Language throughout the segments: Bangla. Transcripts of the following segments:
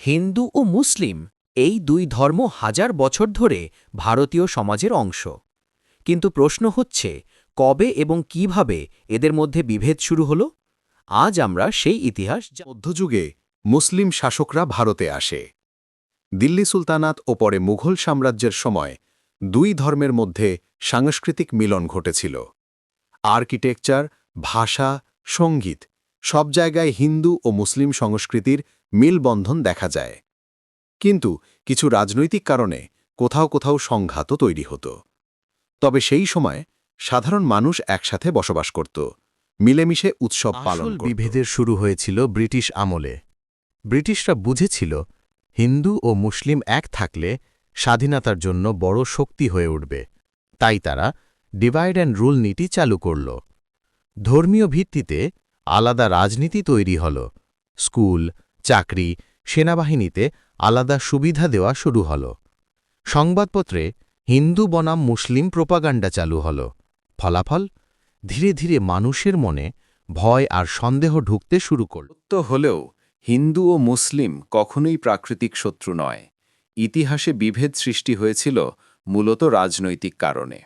হিন্দু ও মুসলিম এই দুই ধর্ম হাজার বছর ধরে ভারতীয় সমাজের অংশ। কিন্তু প্রশ্ন হচ্ছে, কবে এবং কীভাবে এদের মধ্যে বিভেদ শুরু হল? আজ আমরা সেই ইতিহাস মধ্যযুগে মুসলিম শাসকরা ভারতে আসে। দিল্লি সুলতানাত ও পরে মুঘল সাম্রাজ্যের সময় দুই ধর্মের মধ্যে সাংস্কৃতিক মিলন ঘটেছিল। আর্কিটেকচার, ভাষা, সংগীত সব জায়গায় হিন্দু ও মুসলিম সংস্কৃতির মিলবন্ধন দেখা যায়। কিন্তু কিছু রাজনৈতিক কারণে কোথাও কোথাও সংঘাতও তৈরি হতো। তবে সেই সময় সাধারণ মানুষ একসাথে বসবাস করত মিলেমিশে উৎসব পালন বিভেদের শুরু হয়েছিল ব্রিটিশ আমলে। ব্রিটিশরা বুঝেছিল হিন্দু ও মুসলিম এক থাকলে স্বাধীনতার জন্য বড় শক্তি হয়ে উঠবে। তাই তারা ডিভাইড অ্যান্ড রুল নীতি চালু করল। ধর্মীয় ভিত্তিতে আলাদা রাজনীতি তৈরি হল। স্কুল, চাকরি, সেনাবাহিনীতে আলাদা সুবিধা দেওয়া শুরু হল। সংবাদপত্রে হিন্দু বনাম মুসলিম প্রোপাগান্ডা চালু হল। ফলাফল? ধীরে ধীরে মানুষের মনে ভয় আর সন্দেহ ঢুকতে শুরু করল সত্য হলেও হিন্দু ও মুসলিম কখনোই প্রাকৃতিক শত্রু নয়। ইতিহাসে বিভেদ সৃষ্টি হয়েছিল মূলত রাজনৈতিক কারণে।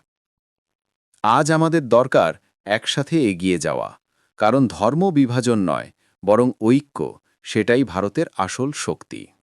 আজ আমাদের দরকার একসাথে এগিয়ে যাওয়া। কারণ ধর্ম বিভাজন নয় বরং ঐক্য সেটাই ভারতের আসল শক্তি।